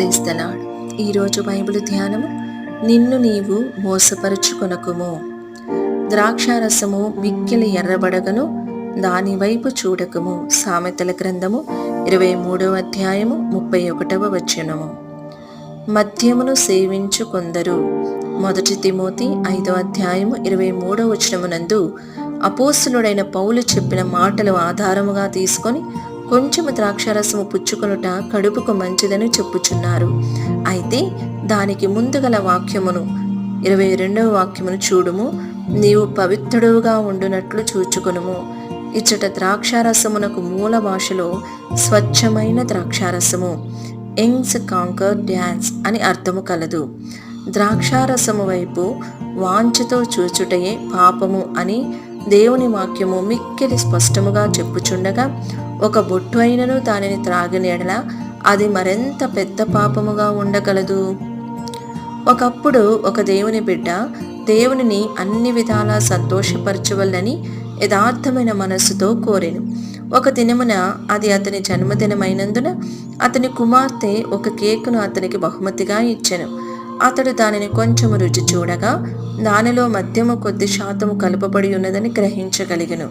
క్రైస్తలాడ్ ఈరోజు బైబిల్ ధ్యానము నిన్ను నీవు మోసపరుచుకొనకుము. ద్రాక్షారసము మిక్కిలి ఎర్రబడగను దాని వైపు చూడకము. సామెతల గ్రంథము ఇరవై మూడవ అధ్యాయము ముప్పై ఒకటవ వచనము. మద్యమును సేవించు కొందరు. మొదటి తిమోతి ఐదవ అధ్యాయము ఇరవై మూడవ వచనమునందు అపోస్తులుడైన పౌలు చెప్పిన మాటలు ఆధారముగా తీసుకొని కొంచెము ద్రాక్షారసము పుచ్చుకొనుట కడుపుకు మంచిదని చెప్పుచున్నారు. అయితే దానికి ముందుగల వాక్యమును ఇరవై రెండవ వాక్యమును చూడుము. నీవు పవిత్రుడుగా ఉండునట్లు చూచుకొనుము. ఇచ్చట ద్రాక్షారసమునకు మూల భాషలో స్వచ్ఛమైన ద్రాక్షారసము ఎంగ్స్ కాంకర్ డ్యాన్స్ అని అర్థము కలదు. ద్రాక్షారసము వైపు వాంఛతో చూచుటయే పాపము అని దేవుని వాక్యము మిక్కిలి స్పష్టముగా చెప్పుచుండగా ఒక బొట్టు అయినను దానిని త్రాగిన ఎడల అది మరెంత పెద్ద పాపముగా ఉండగలదు? ఒకప్పుడు ఒక దేవుని బిడ్డ దేవునిని అన్ని విధాలా సంతోషపరచవల్లని యథార్థమైన మనస్సుతో కోరెను. ఒక దినమున అది అతని జన్మదినమైనందున అతని కుమార్తె ఒక కేకును అతనికి బహుమతిగా ఇచ్చెను. అతడు దానిని కొంచెము రుచి చూడగా దానిలో మద్యము కొద్ది శాతము కలుపబడి ఉన్నదని గ్రహించగలిగను.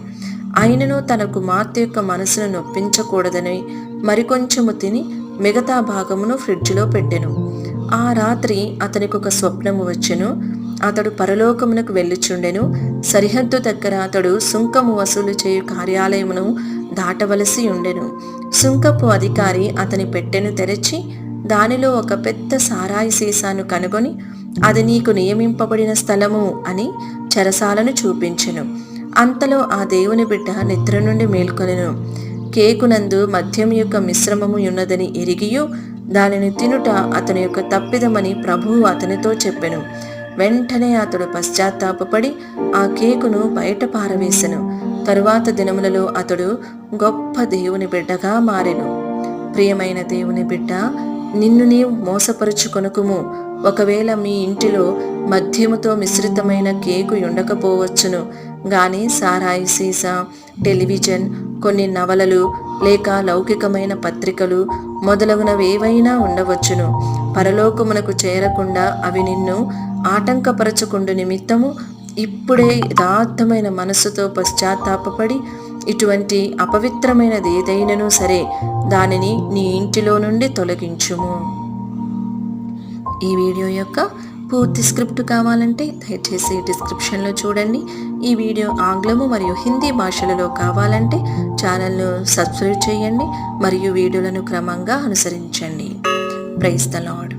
అయినను తన కుమార్తె యొక్క మనసును నొప్పించకూడదని మరికొంచెము తిని మిగతా భాగమును ఫ్రిడ్జ్లో పెట్టెను. ఆ రాత్రి అతనికి ఒక స్వప్నము వచ్చెను. అతడు పరలోకమునకు వెళ్ళుచుండెను. సరిహద్దు దగ్గర అతడు సుంకము వసూలు చేయు కార్యాలయమును దాటవలసి ఉండెను. సుంకపు అధికారి అతని పెట్టెను తెరచి దానిలో ఒక పెద్ద సారాయి సీసాను కనుగొని అది నీకు నియమింపబడిన స్థలము అని చెరసాలను చూపించెను. అంతలో ఆ దేవుని బిడ్డ నిద్ర నుండి మేల్కొనెను. కేకునందు మద్యం యొక్క మిశ్రమము ఉన్నదని ఎరిగియు దానిని తినుట అతని యొక్క తప్పిదమని ప్రభువు అతనితో చెప్పెను. వెంటనే అతడు పశ్చాత్తాపడి ఆ కేకును బయట పారవేశను తరువాత దినములలో అతడు గొప్ప దేవుని బిడ్డగా మారెను. ప్రియమైన దేవుని బిడ్డ నిన్ను నీవు మోసపరుచుకొనుకుము. ఒకవేళ మీ ఇంటిలో మద్యముతో మిశ్రితమైన కేకు ఉండకపోవచ్చును. గాని సారాయి సీసా టెలివిజన్ కొన్ని నవలలు లేక లౌకికమైన పత్రికలు మొదలగునవేవైనా ఉండవచ్చును. పరలోకమునకు చేరకుండా అవి నిన్ను ఆటంకపరచకుండు నిమిత్తము ఇప్పుడే యథార్థమైన మనస్సుతో పశ్చాత్తాపపడి ఇటువంటి అపవిత్రమైనది ఏదైనను సరే దానిని నీ ఇంటిలో నుండి తొలగించుము. ఈ వీడియో యొక్క పూర్తి స్క్రిప్ట్ కావాలంటే దయచేసి డిస్క్రిప్షన్లో చూడండి. ఈ వీడియో ఆంగ్లము మరియు హిందీ భాషలలో కావాలంటే ఛానల్ను సబ్స్క్రైబ్ చేయండి మరియు వీడియోలను క్రమంగా అనుసరించండి. Praise the lord